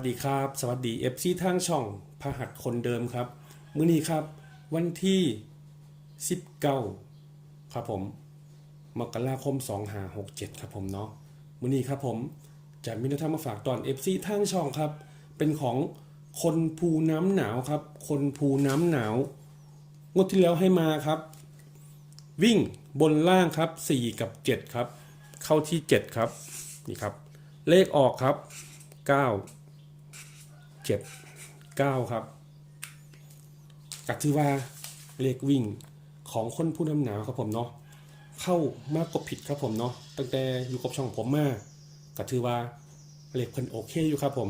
สวัสดีครับ สวัสดีเอฟซีทางช่องพหัสคนเดิมครับ มื้อนี้ครับ วันที่ 19 ครับผมมกราคม 2567 ครับผมเนาะมื้อนี้ครับผมจะมีแนวทามาฝากตอน FC ทางช่องครับ เป็นของคนภูน้ำหนาวครับ คนภูน้ำหนาว งวดที่แล้วให้มาครับ วิ่งบนล่างครับ 4 กับ 7 ครับ เข้าที่ 7 ครับ นี่ครับ เลขออกครับ 9 จ็ดเก้าครับกัถือว่าเลขวิ่งของคนผู้นำหนาวครับผมเนาะเข้ามากกว่าผิดครับผมเนาะตั้งแต่อยู่กับช่องผมมาก็ถือว่าเลขเพิ่นโอเคอยู่ครับผม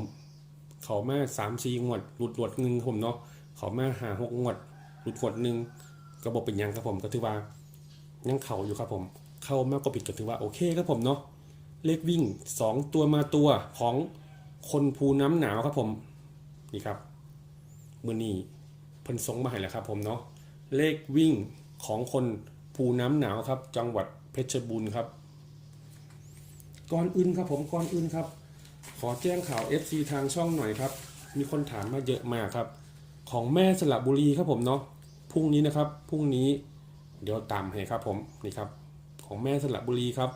เขามาสามสี่งวดหลุดหวดหนึ่งครับผมเนาะเขามาหาหกงวดหลุดหวดหนึ่งกระบอกเป็นยังครับผมก็ถือว่ายังเข่าอยู่ครับผม เข้ามากกว่าผิดก็ถือว่าโอเคครับผมเนาะเลขวิ่งสองตัวมาตัวของคนภูน้ำหนาวครับผม นี่ครับมือนี้เพิ่นส่งมาให้แล้วครับผมเนาะเลขวิ่งของคนภูน้ำหนาวครับ จังหวัดเพชรบูรณ์ครับก่อนอื่นครับผมก่อนอื่นครับ ขอแจ้งข่าว FC ทางช่องหน่อยครับ มีคนถามมาเยอะมากครับ ของแม่สระบุรีครับผมเนาะพรุ่งนี้นะครับพรุ่งนี้เดี๋ยวตามให้ครับผมนี่ครับ ของแม่สระบุรีครับ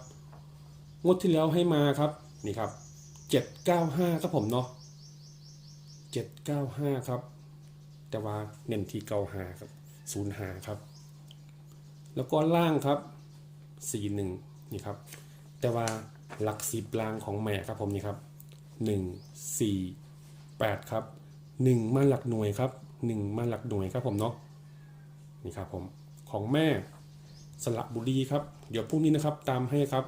งวดที่แล้วให้มาครับนี่ครับ795ครับผมเนาะ เจ็ดเก้าห้าครับ แต่ว่าเน้นที่เก้าหาครับศูนย์หาครับ แล้วก็ล่างครับสี่หนึ่งนี่ครับ แต่ว่าหลักสิบล่างของแม่ครับผมนี่ครับหนึ่งสี่แปดครับหนึ่งมาหลักหน่วยครับหนึ่งมาหลักหน่วยครับผมเนาะนี่ครับผมของแม่สระบุรีครับ เดี๋ยวพรุ่งนี้นะครับตามให้ครับ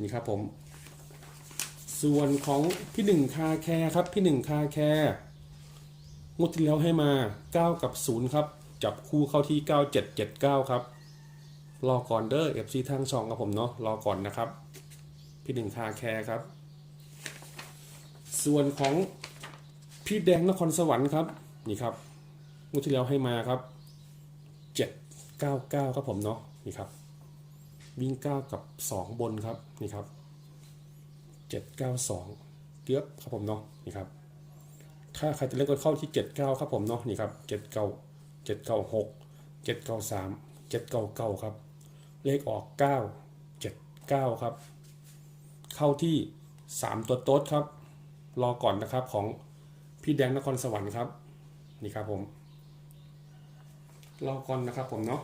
นี่ครับผม ส่วนของพี่หนึ่งคาแคร์ครับพี่หนึ่งคาแคร์งวดที่แล้วให้มา 9 กับ 0 ครับ จับคู่เข้าที่ 9779 ครับ รอก่อนเด้อ FC ทางช่องครับผมเนาะรอก่อนนะครับ พี่หนึ่งคาแคร์ครับ ส่วนของพี่แดงนครสวรรค์ครับนี่ครับงวดที่แล้วให้มาครับ 799 ครับผมเนาะนี่ครับ วิ่ง 9 กับ 2 บนครับนี่ครับ เจ็ดเก้าสองเกือบครับผมเนาะนี่ครับถ้าใครจะเล่นก็เข้าที่เจ็ดเก้าครับผมเนาะนี่ครับเจ็ดเก้าเจ็ดเก้าหกเจ็ดเก้าสามเจ็ดเก้าเก้าครับ เลขออกเก้าเจ็ดเก้าครับ เข้าที่สามตัวโต๊ดครับ รอก่อนนะครับของพี่แดงนครสวรรค์ครับ นี่ครับผมรอก่อนนะครับผมเนาะ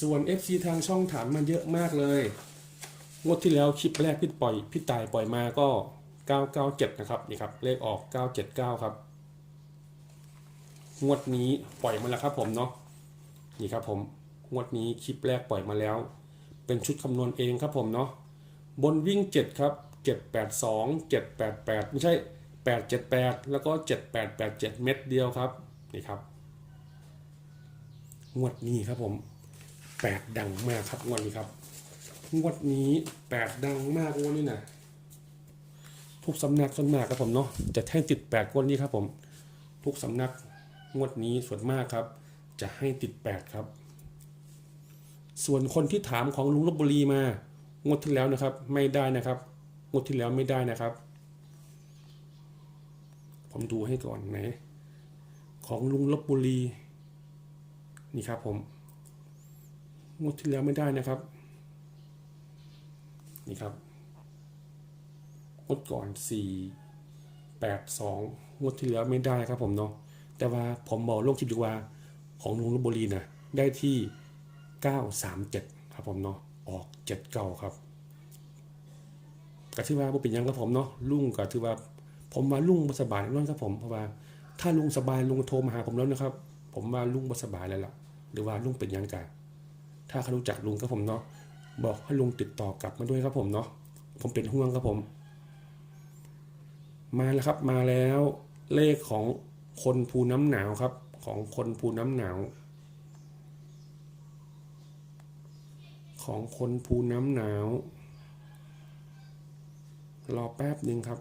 ส่วน FC ทางช่องถามมาเยอะมากเลย งวดที่แล้วคลิปแรกพี่ปล่อยพี่ตายปล่อยมาก็ 997 นะครับนี่ครับเลขออก 979 ครับ งวดนี้ปล่อยมาแล้วครับผมเนาะนี่ครับผมงวดนี้คลิปแรกปล่อยมาแล้ว เป็นชุดคำนวณเองครับผมเนาะบนวิ่ง 7 ครับ 782 788 ไม่ใช่ 878 แล้วก็ 7887 เม็ดเดียวครับนี่ครับ งวดนี้ครับผม 8 ดังมากครับงวดนี้ครับ งวดนี้แปดดังมากงวดนี้นะทุกสำนักส่วนมากครับผมเนาะจะแท่งติดแปดงวดนี้ครับผม ทุกสำนักงวดนี้ส่วนมากครับ จะให้ติดแปดครับ ส่วนคนที่ถามของลุงลบบุรีมางวดที่แล้วนะครับ ไม่ได้นะครับงวดที่แล้วไม่ได้นะครับ ผมดูให้ก่อนไหนของลุงลบบุรี นี่ครับผมงวดที่แล้วไม่ได้นะครับ นี่ครับงดก่อน 4 8 2งดที่แล้วไม่ได้ครับผมเนาะแต่ว่าผมบอกลงคลิปดีกว่าของลุงลบบุรีนะได้ที่ 937 ครับผมเนาะออก79ครับก็ถือว่าบ่เป็นยังครับผมเนาะลุงก็ถือว่า ผมว่าลุงบ่สบายแน่นครับผมเพราะว่าถ้าลุงสบายลุงโทรมาหาผมแล้วนะครับ ผมว่าลุงบ่สบายแล้วล่ะ หรือว่าลุงเป็นยังกันถ้าเขารู้จักลุงครับผมเนาะ บอกให้ลุงติดต่อกลับมาด้วยครับผมเนาะผมเป็นห่วงครับผม มาแล้วครับมาแล้วเลขของคนภูน้ำหนาวครับ ของคนภูน้ำหนาว ของคนภูน้ำหนาว รอแป๊บหนึ่งครับ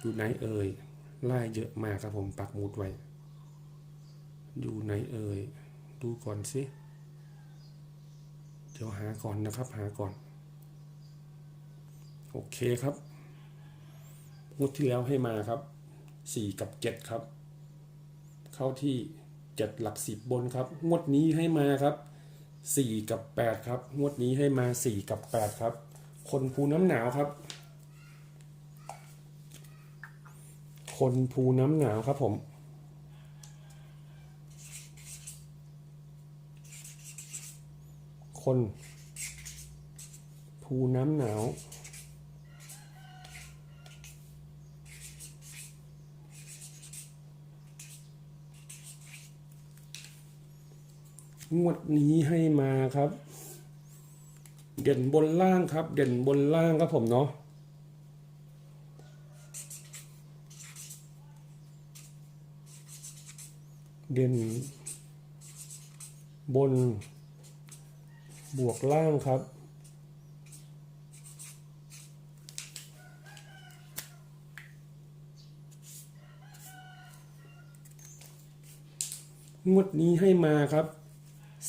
อยู่ไหนเอ่ยไล่เยอะมากครับผมปักหมุดไว้ อยู่ไหนเอ่ย ดูก่อนสิ ดี๋ยวหาก่อนนะครับ หาก่อน โอเคครับงวดที่แล้วให้มาครับสี่กับเจ็ดครับ เข้าที่เจ็ดหลักสิบบนครับ งวดนี้ให้มาครับสี่กับแปดครับ งวดนี้ให้มาสี่กับแปดครับ คนภูน้ำหนาวครับ คนภูน้ำหนาวครับผม คน ภูน้ำหนาวงวดนี้ให้มาครับ เด่นบนล่างครับ เด่นบนล่างครับผมเนาะเด่นบน บวกล่างครับ งวดนี้ให้มาครับ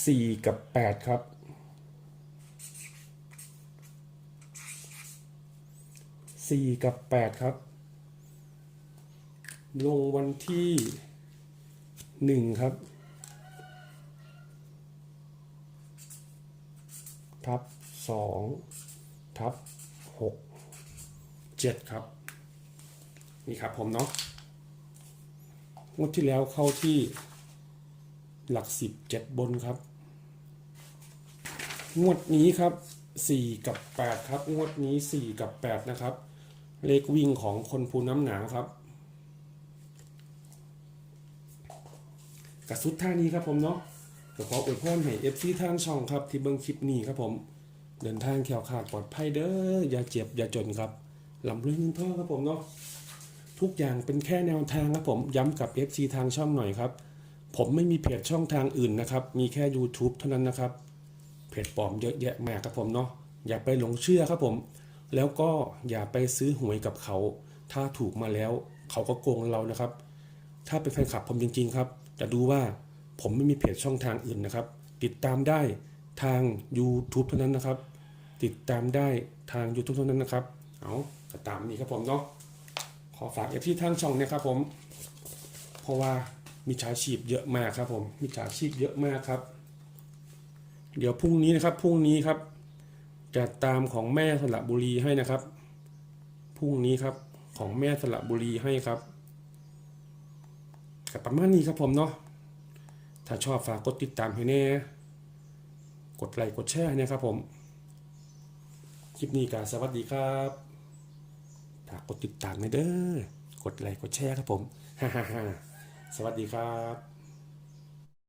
สี่กับแปดครับสี่กับแปดครับ ลงวันที่หนึ่งครับ ทับสองทับหกเจ็ดครับ นี่ครับผมเนาะงวดที่แล้วเข้าที่หลักสิบเจ็ดบนครับ งวดนี้ครับสี่กับแปดครับ งวดนี้สี่กับแปดนะครับ เลขวิ่งของคนภูน้ำหนาครับกับสุดท่านี้ครับผมเนาะ ก็ขออวยพรให้เอฟซีทางช่องครับที่เบิ่งคลิปนี้ครับผม เดินทางแขวขาดปลอดภัยเด้ออย่าเจ็บอย่าจนครับลำเรื่องเงินทองครับผมเนาะทุกอย่างเป็นแค่แนวทางครับผมย้ำกับ FC ทางช่องหน่อยครับ ผมไม่มีเพจช่องทางอื่นนะครับ มีแค่ YouTube เท่านั้นนะครับเพจปลอมเยอะแยะมากครับผมเนาะอย่าไปหลงเชื่อครับผม แล้วก็อย่าไปซื้อหวยกับเขา ถ้าถูกมาแล้ว เขาก็โกงเรานะครับ ถ้าเป็นแฟนคลับผมจริง ๆ ครับ จะดูว่า ผมไม่มีเพจช่องทางอื่นนะครับ ติดตามได้ทาง YouTube เท่านั้นนะครับ ติดตามได้ทาง YouTube เท่านั้นนะครับ เอาก็ตามนี้ครับผมเนาะขอฝากเอฟที่ทางช่องเนะครับผม เพราะว่ามิจฉาชีพเยอะมากครับผมมิจฉาชีพเยอะมากครับ เดี๋ยวพรุ่งนี้นะครับพรุ่งนี้ครับ จะตามของแม่สระบุรีให้นะครับพรุ่งนี้ครับของแม่สระบุรีให้ครับกับประมาณนี้ครับผมเนาะ ถ้าชอบฝากกดติดตามให้แน่กดไลค์กดแชร์นะครับผม คลิปนี้ก็สวัสดีครับฝากกดติดตามให้เด้อกดไลค์กดแชร์ครับผมฮ่าฮ่าฮ่าสวัสดีครับ